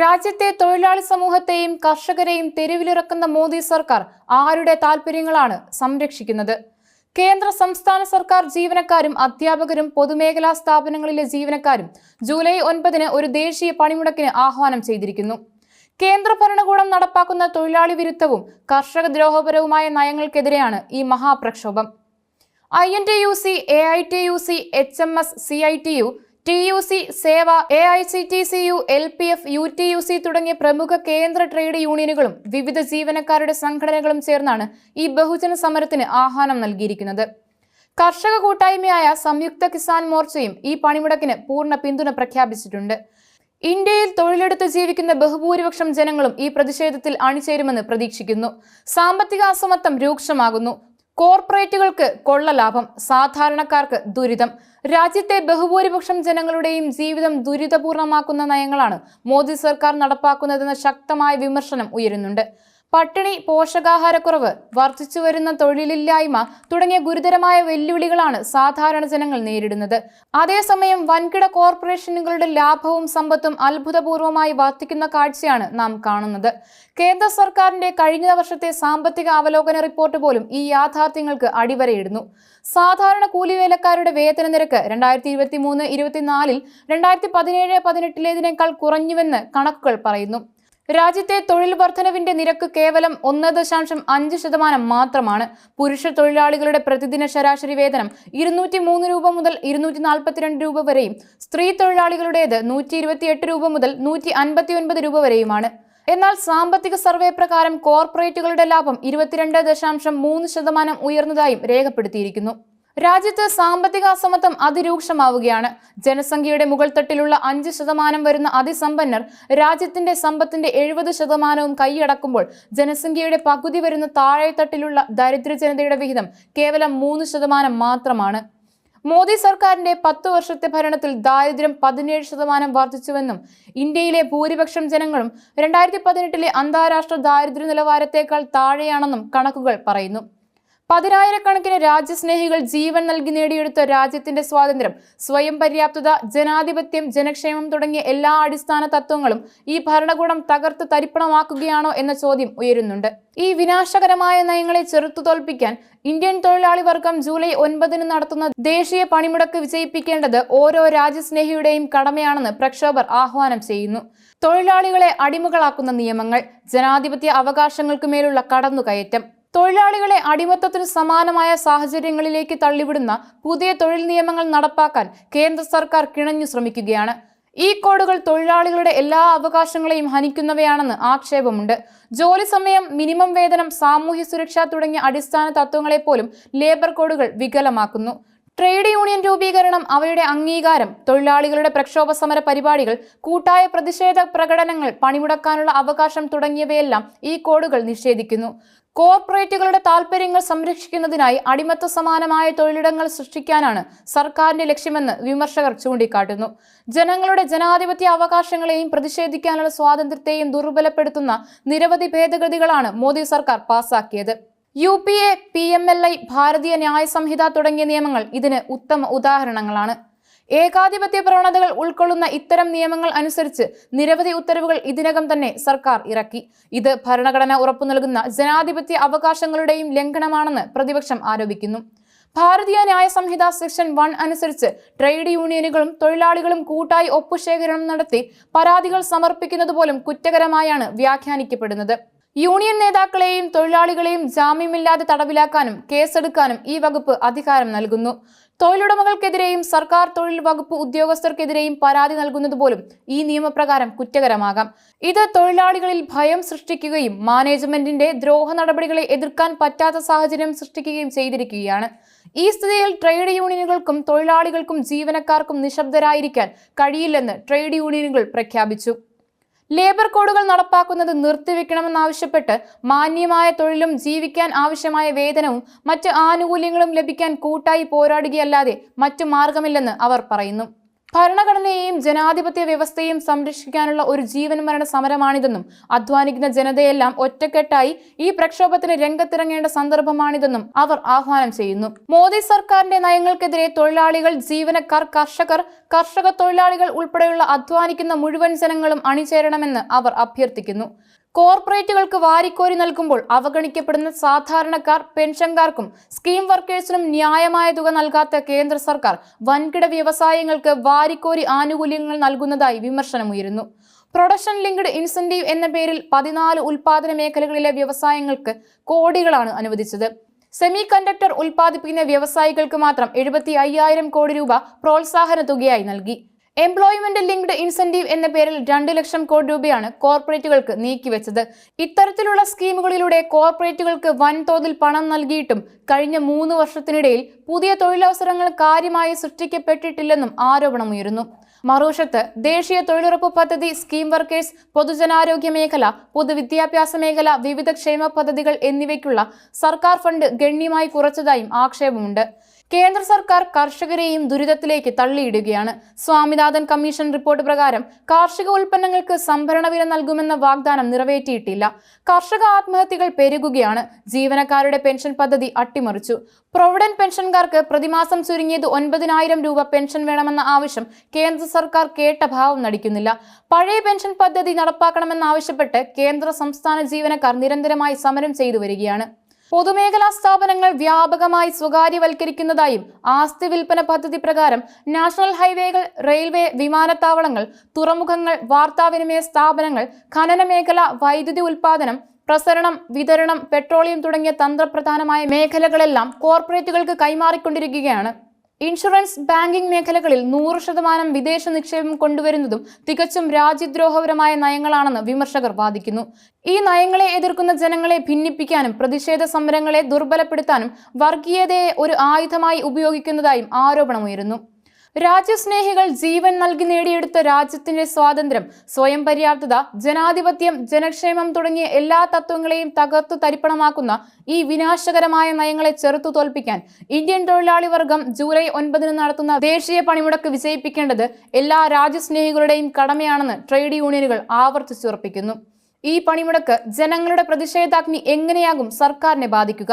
രാജ്യത്തെ തൊഴിലാളി സമൂഹത്തെയും കർഷകരെയും തെരുവിലിറക്കുന്ന മോദി സർക്കാർ ആരുടെ താൽപര്യങ്ങളാണ് സംരക്ഷിക്കുന്നത്? കേന്ദ്ര സംസ്ഥാന സർക്കാർ ജീവനക്കാരും അധ്യാപകരും പൊതുമേഖലാ സ്ഥാപനങ്ങളിലെ ജീവനക്കാരും ജൂലൈ ഒൻപതിന് ഒരു ദേശീയ പണിമുടക്കിന് ആഹ്വാനം ചെയ്തിരിക്കുന്നു. കേന്ദ്ര ഭരണകൂടം നടപ്പാക്കുന്ന തൊഴിലാളി വിരുദ്ധവും കർഷക ദ്രോഹപരവുമായ നയങ്ങൾക്കെതിരെയാണ് ഈ മഹാപ്രക്ഷോഭം. I N T U C A I T U C H M S C I T U T U C Sewa A I C C T U L P F U T U C തുടങ്ങിയ പ്രമുഖ കേന്ദ്ര trade യൂണിയനുകളും വിവിധ ജീവനക്കാരുടെ സംഘടനകളും ചേർന്നാണ് ഈ ബഹുജന സമരത്തിന് ആഹ്വാനം നൽകിയിരിക്കുന്നത്. കർഷക കൂട്ടായ്മയായ സംയുക്ത കിസാൻ മോർച്ചയും ഈ പണിമുടക്കിന് പൂർണ പിന്തുണ പ്രഖ്യാപിച്ചിട്ടുണ്ട്. ഇന്ത്യയിൽ തൊഴിലെടുത്ത് ജീവിക്കുന്ന ബഹുഭൂരിപക്ഷം ജനങ്ങളും ഈ പ്രതിഷേധത്തിൽ അണിചേരുമെന്ന് പ്രതീക്ഷിക്കുന്നു. സാമ്പത്തിക അസമത്വം രൂക്ഷമാകുന്നു. കോർപ്പറേറ്റുകൾക്ക് കൊള്ള ലാഭം സാധാരണക്കാർക്ക് ദുരിതം. രാജ്യത്തെ ബഹുഭൂരിപക്ഷം ജനങ്ങളുടെയും ജീവിതം ദുരിതപൂർണമാക്കുന്ന നയങ്ങളാണ് മോദി സർക്കാർ നടപ്പാക്കുന്നതെന്ന് ശക്തമായ വിമർശനം ഉയരുന്നുണ്ട്. പട്ടിണി പോഷകാഹാരക്കുറവ് വർദ്ധിച്ചു വരുന്ന തൊഴിലില്ലായ്മ തുടങ്ങിയ ഗുരുതരമായ വെല്ലുവിളികളാണ് സാധാരണ ജനങ്ങൾ നേരിടുന്നത്. അതേസമയം വൻകിട കോർപ്പറേഷനുകളുടെ ലാഭവും സമ്പത്തും അത്ഭുതപൂർവമായി വർദ്ധിക്കുന്ന കാഴ്ചയാണ് നാം കാണുന്നത്. കേന്ദ്ര സർക്കാരിന്റെ കഴിഞ്ഞ വർഷത്തെ സാമ്പത്തിക അവലോകന റിപ്പോർട്ട് പോലും ഈ യാഥാർത്ഥ്യങ്ങൾക്ക് അടിവരയിടുന്നു. സാധാരണ കൂലിവേലക്കാരുടെ വേതന നിരക്ക് രണ്ടായിരത്തി ഇരുപത്തി മൂന്ന് ഇരുപത്തിനാലിൽ രണ്ടായിരത്തി പതിനേഴ് പതിനെട്ടിലേതിനേക്കാൾ കുറഞ്ഞുവെന്ന് കണക്കുകൾ പറയുന്നു. രാജ്യത്തെ തൊഴിൽ വർധനവിന്റെ നിരക്ക് കേവലം ഒന്ന് ദശാംശം അഞ്ച് ശതമാനം മാത്രമാണ്. പുരുഷ തൊഴിലാളികളുടെ പ്രതിദിന ശരാശരി വേതനം ഇരുന്നൂറ്റി മൂന്ന് രൂപ മുതൽ ഇരുന്നൂറ്റി നാൽപ്പത്തിരണ്ട് രൂപ വരെയും സ്ത്രീ തൊഴിലാളികളുടേത് നൂറ്റി ഇരുപത്തിയെട്ട് രൂപ മുതൽ നൂറ്റി അൻപത്തി ഒൻപത് രൂപ വരെയുമാണ്. എന്നാൽ സാമ്പത്തിക സർവേ പ്രകാരം കോർപ്പറേറ്റുകളുടെ ലാഭം ഇരുപത്തിരണ്ട് ദശാംശം മൂന്ന് ശതമാനം ഉയർന്നതായും രേഖപ്പെടുത്തിയിരിക്കുന്നു. രാജ്യത്ത് സാമ്പത്തിക അസമത്വം അതിരൂക്ഷമാവുകയാണ്. ജനസംഖ്യയുടെ മുകൾ തട്ടിലുള്ള അഞ്ച് ശതമാനം വരുന്ന അതിസമ്പന്നർ രാജ്യത്തിന്റെ സമ്പത്തിന്റെ എഴുപത് ശതമാനവും കൈയടക്കുമ്പോൾ ജനസംഖ്യയുടെ പകുതി വരുന്ന താഴെത്തട്ടിലുള്ള ദരിദ്ര ജനതയുടെ വിഹിതം കേവലം മൂന്ന് ശതമാനം മാത്രമാണ്. മോദി സർക്കാരിന്റെ പത്തു വർഷത്തെ ഭരണത്തിൽ ദാരിദ്ര്യം പതിനേഴ് ശതമാനം വർദ്ധിച്ചുവെന്നും ഇന്ത്യയിലെ ഭൂരിപക്ഷം ജനങ്ങളും രണ്ടായിരത്തി പതിനെട്ടിലെ അന്താരാഷ്ട്ര ദാരിദ്ര്യ നിലവാരത്തേക്കാൾ താഴെയാണെന്നും കണക്കുകൾ പറയുന്നു. പതിനായിരക്കണക്കിന് രാജ്യസ്നേഹികൾ ജീവൻ നൽകി നേടിയെടുത്ത രാജ്യത്തിന്റെ സ്വാതന്ത്ര്യം സ്വയം പര്യാപ്തത ജനാധിപത്യം ജനക്ഷേമം തുടങ്ങിയ എല്ലാ അടിസ്ഥാന തത്വങ്ങളും ഈ ഭരണകൂടം തകർത്ത് തരിപ്പണമാക്കുകയാണോ എന്ന ചോദ്യം ഉയരുന്നുണ്ട്. ഈ വിനാശകരമായ നയങ്ങളെ ചെറുത്തു തോൽപ്പിക്കാൻ ഇന്ത്യൻ തൊഴിലാളി വർഗം ജൂലൈ ഒൻപതിന് നടത്തുന്ന ദേശീയ പണിമുടക്ക് വിജയിപ്പിക്കേണ്ടത് ഓരോ രാജ്യസ്നേഹിയുടെയും കടമയാണെന്ന് പ്രക്ഷോഭർ ആഹ്വാനം ചെയ്യുന്നു. തൊഴിലാളികളെ അടിമകളാക്കുന്ന നിയമങ്ങൾ ജനാധിപത്യ അവകാശങ്ങൾക്ക് മേലുള്ള കടന്നുകയറ്റം തൊഴിലാളികളെ അടിമത്തത്തിന് സമാനമായ സാഹചര്യങ്ങളിലേക്ക് തള്ളിവിടുന്ന പുതിയ തൊഴിൽ നിയമങ്ങൾ നടപ്പാക്കാൻ കേന്ദ്ര സർക്കാർ കിണഞ്ഞു ശ്രമിക്കുകയാണ്. ഈ കോഡുകൾ തൊഴിലാളികളുടെ എല്ലാ അവകാശങ്ങളെയും ഹനിക്കുന്നവയാണെന്ന് ആക്ഷേപമുണ്ട്. ജോലി സമയം മിനിമം വേതനം സാമൂഹ്യ സുരക്ഷ തുടങ്ങിയ അടിസ്ഥാന തത്വങ്ങളെപ്പോലും ലേബർ കോഡുകൾ വികലമാക്കുന്നു. ട്രേഡ് യൂണിയൻ രൂപീകരണം അവയുടെ അംഗീകാരം തൊഴിലാളികളുടെ പ്രക്ഷോഭ സമര പരിപാടികൾ കൂട്ടായ പ്രതിഷേധ പ്രകടനങ്ങൾ പണിമുടക്കാനുള്ള അവകാശം തുടങ്ങിയവയെല്ലാം ഈ കോഡുകൾ നിഷേധിക്കുന്നു. കോർപ്പറേറ്റുകളുടെ താൽപ്പര്യങ്ങൾ സംരക്ഷിക്കുന്നതിനായി അടിമത്ത സമാനമായ തൊഴിലിടങ്ങൾ സൃഷ്ടിക്കാനാണ് സർക്കാരിന്റെ ലക്ഷ്യമെന്ന് വിമർശകർ ചൂണ്ടിക്കാട്ടുന്നു. ജനങ്ങളുടെ ജനാധിപത്യ അവകാശങ്ങളെയും പ്രതിഷേധിക്കാനുള്ള സ്വാതന്ത്ര്യത്തെയും ദുർബലപ്പെടുത്തുന്ന നിരവധി ഭേദഗതികളാണ് മോദി സർക്കാർ പാസാക്കിയത്. U P A P M L I Bharatiya Nyaya Sanhita തുടങ്ങിയ നിയമങ്ങൾ ഇതിന് ഉത്തമ ഉദാഹരണങ്ങളാണ്. ഏകാധിപത്യ പ്രവണതകൾ ഉൾക്കൊള്ളുന്ന ഇത്തരം നിയമങ്ങൾ അനുസരിച്ച് നിരവധി ഉത്തരവുകൾ ഇതിനകം തന്നെ സർക്കാർ ഇറക്കി. ഇത് ഭരണഘടന ഉറപ്പു നൽകുന്ന ജനാധിപത്യ അവകാശങ്ങളുടെയും ലംഘനമാണെന്ന് പ്രതിപക്ഷം ആരോപിക്കുന്നു. ഭാരതീയ ന്യായ സംഹിത സെക്ഷൻ വൺ അനുസരിച്ച് ട്രേഡ് യൂണിയനുകളും തൊഴിലാളികളും കൂട്ടായി ഒപ്പുശേഖരണം നടത്തി പരാതികൾ സമർപ്പിക്കുന്നത് പോലും കുറ്റകരമായാണ് വ്യാഖ്യാനിക്കപ്പെടുന്നത്. യൂണിയൻ നേതാക്കളെയും തൊഴിലാളികളെയും ജാമ്യമില്ലാതെ തടവിലാക്കാനും കേസെടുക്കാനും ഈ വകുപ്പ് അധികാരം നൽകുന്നു. തൊഴിലുടമകൾക്കെതിരെയും സർക്കാർ തൊഴിൽ വകുപ്പ് ഉദ്യോഗസ്ഥർക്കെതിരെയും പരാതി നൽകുന്നത് പോലും ഈ നിയമപ്രകാരം കുറ്റകരമാകാം. ഇത് തൊഴിലാളികളിൽ ഭയം സൃഷ്ടിക്കുകയും മാനേജ്മെന്റിന്റെ ദ്രോഹ നടപടികളെ എതിർക്കാൻ പറ്റാത്ത സാഹചര്യം സൃഷ്ടിക്കുകയും ചെയ്തിരിക്കുകയാണ്. ഈ സ്ഥിതിയിൽ ട്രേഡ് യൂണിയനുകൾക്കും തൊഴിലാളികൾക്കും ജീവനക്കാർക്കും നിശബ്ദരായിരിക്കാൻ കഴിയില്ലെന്ന് ട്രേഡ് യൂണിയനുകൾ പ്രഖ്യാപിച്ചു. ലേബർ കോഡുകൾ നടപ്പാക്കുന്നത് നിർത്തിവെക്കണമെന്നാവശ്യപ്പെട്ട് മാന്യമായ തൊഴിലും ജീവിക്കാൻ ആവശ്യമായ വേതനവും മറ്റ് ആനുകൂല്യങ്ങളും ലഭിക്കാൻ കൂട്ടായി പോരാടുകയല്ലാതെ മറ്റു മാർഗമില്ലെന്ന് അവർ പറയുന്നു. ഭരണഘടനയെയും ജനാധിപത്യ വ്യവസ്ഥയെയും സംരക്ഷിക്കാനുള്ള ഒരു ജീവൻ മരണ സമരമാണിതെന്നും അധ്വാനിക്കുന്ന ജനതയെല്ലാം ഒറ്റക്കെട്ടായി ഈ പ്രക്ഷോഭത്തിന് രംഗത്തിറങ്ങേണ്ട സന്ദർഭമാണിതെന്നും അവർ ആഹ്വാനം ചെയ്യുന്നു. മോദി സർക്കാരിന്റെ നയങ്ങൾക്കെതിരെ തൊഴിലാളികൾ ജീവനക്കാർ കർഷകർ കർഷക തൊഴിലാളികൾ ഉൾപ്പെടെയുള്ള അധ്വാനിക്കുന്ന മുഴുവൻ ജനങ്ങളും അണിചേരണമെന്ന് അവർ അഭ്യർത്ഥിക്കുന്നു. കോർപ്പറേറ്റുകൾക്ക് വാരിക്കോരി നൽകുമ്പോൾ അവഗണിക്കപ്പെടുന്ന സാധാരണക്കാർ പെൻഷൻകാർക്കും സ്കീം വർക്കേഴ്സിനും ന്യായമായ തുക നൽകാത്ത കേന്ദ്ര സർക്കാർ വൻകിട വ്യവസായങ്ങൾക്ക് വാരിക്കോരി ആനുകൂല്യങ്ങൾ നൽകുന്നതായി വിമർശനമുയരുന്നു. പ്രൊഡക്ഷൻ ലിങ്ക്ഡ് ഇൻസെന്റീവ് എന്ന പേരിൽ പതിനാല് ഉൽപാദന മേഖലകളിലെ വ്യവസായങ്ങൾക്ക് കോടികളാണ് അനുവദിച്ചത്. സെമി കണ്ടക്ടർ ഉൽപ്പാദിപ്പിക്കുന്ന വ്യവസായികൾക്ക് മാത്രം എഴുപത്തി അയ്യായിരം കോടി രൂപ പ്രോത്സാഹന തുകയായി നൽകി. എംപ്ലോയ്മെന്റ് ലിങ്ക്ഡ് ഇൻസെന്റീവ് എന്ന പേരിൽ രണ്ട് ലക്ഷം കോടി രൂപയാണ് കോർപ്പറേറ്റുകൾക്ക് നീക്കിവെച്ചത് ഇത്തരത്തിലുള്ള സ്കീമുകളിലൂടെ കോർപ്പറേറ്റുകൾക്ക് വൻതോതിൽ പണം നൽകിയിട്ടും കഴിഞ്ഞ മൂന്ന് വർഷത്തിനിടയിൽ പുതിയ തൊഴിലവസരങ്ങൾ കാര്യമായി സൃഷ്ടിക്കപ്പെട്ടിട്ടില്ലെന്നും ആരോപണമുയരുന്നു മറുവശത്ത് ദേശീയ തൊഴിലുറപ്പ് പദ്ധതി സ്കീം വർക്കേഴ്സ് പൊതുജനാരോഗ്യ മേഖല പൊതുവിദ്യാഭ്യാസ മേഖല വിവിധ ക്ഷേമ പദ്ധതികൾ എന്നിവയ്ക്കുള്ള സർക്കാർ ഫണ്ട് ഗണ്യമായി കുറച്ചതായും ആക്ഷേപമുണ്ട്. കേന്ദ്ര സർക്കാർ കർഷകരെയും ദുരിതത്തിലേക്ക് തള്ളിയിടുകയാണ്. സ്വാമിനാഥൻ കമ്മീഷൻ റിപ്പോർട്ട് പ്രകാരം കാർഷിക ഉൽപ്പന്നങ്ങൾക്ക് സംഭരണ വില നൽകുമെന്ന വാഗ്ദാനം നിറവേറ്റിയിട്ടില്ല. കർഷക ആത്മഹത്യകൾ പെരുകുകയാണ്. ജീവനക്കാരുടെ പെൻഷൻ പദ്ധതി അട്ടിമറിച്ചു. പ്രൊവിഡന്റ് പെൻഷൻകാർക്ക് പ്രതിമാസം ചുരുങ്ങിയത് ഒൻപതിനായിരം രൂപ പെൻഷൻ വേണമെന്ന ആവശ്യം കേന്ദ്ര സർക്കാർ കേട്ട ഭാവം നടിക്കുന്നില്ല. പഴയ പെൻഷൻ പദ്ധതി നടപ്പാക്കണമെന്നാവശ്യപ്പെട്ട് കേന്ദ്ര സംസ്ഥാന ജീവനക്കാർ നിരന്തരമായി സമരം ചെയ്തു വരികയാണ്. പൊതുമേഖലാ സ്ഥാപനങ്ങൾ വ്യാപകമായി സ്വകാര്യവൽക്കരിക്കുന്നതായും ആസ്തി വിൽപ്പന പദ്ധതി പ്രകാരം നാഷണൽ ഹൈവേകൾ റെയിൽവേ വിമാനത്താവളങ്ങൾ തുറമുഖങ്ങൾ വാർത്താവിനിമയ സ്ഥാപനങ്ങൾ ഖനന മേഖല വൈദ്യുതി ഉൽപാദനം പ്രസരണം വിതരണം പെട്രോളിയം തുടങ്ങിയ തന്ത്രപ്രധാനമായ മേഖലകളെല്ലാം കോർപ്പറേറ്റുകൾക്ക് കൈമാറിക്കൊണ്ടിരിക്കുകയാണ്. ഇൻഷുറൻസ് ബാങ്കിംഗ് മേഖലകളിൽ നൂറ് ശതമാനം വിദേശ നിക്ഷേപം കൊണ്ടുവരുന്നതും തികച്ചും രാജ്യദ്രോഹപരമായ നയങ്ങളാണെന്ന് വിമർശകർ വാദിക്കുന്നു. ഈ നയങ്ങളെ എതിർക്കുന്ന ജനങ്ങളെ ഭിന്നിപ്പിക്കാനും പ്രതിഷേധ സമരങ്ങളെ ദുർബലപ്പെടുത്താനും വർഗീയതയെ ഒരു ആയുധമായി ഉപയോഗിക്കുന്നതായും ആരോപണമുയരുന്നു. രാജ്യസ്നേഹികൾ ജീവൻ നൽകി നേടിയെടുത്ത രാജ്യത്തിന്റെ സ്വാതന്ത്ര്യം സ്വയം പര്യാപ്തത ജനാധിപത്യം ജനക്ഷേമം തുടങ്ങിയ എല്ലാ തത്വങ്ങളെയും തകർത്തു തരിപ്പണമാക്കുന്ന ഈ വിനാശകരമായ നയങ്ങളെ ചെറുത്തു തോൽപ്പിക്കാൻ ഇന്ത്യൻ തൊഴിലാളി വർഗം ജൂലൈ ഒൻപതിന് നടത്തുന്ന ദേശീയ പണിമുടക്ക് വിജയിപ്പിക്കേണ്ടത് എല്ലാ രാജ്യസ്നേഹികളുടെയും കടമയാണെന്ന് ട്രേഡ് യൂണിയനുകൾ ആവർത്തിച്ചുറപ്പിക്കുന്നു. ഈ പണിമുടക്ക് ജനങ്ങളുടെ പ്രതിഷേധാഗ്നി എങ്ങനെയാകും സർക്കാരിനെ ബാധിക്കുക?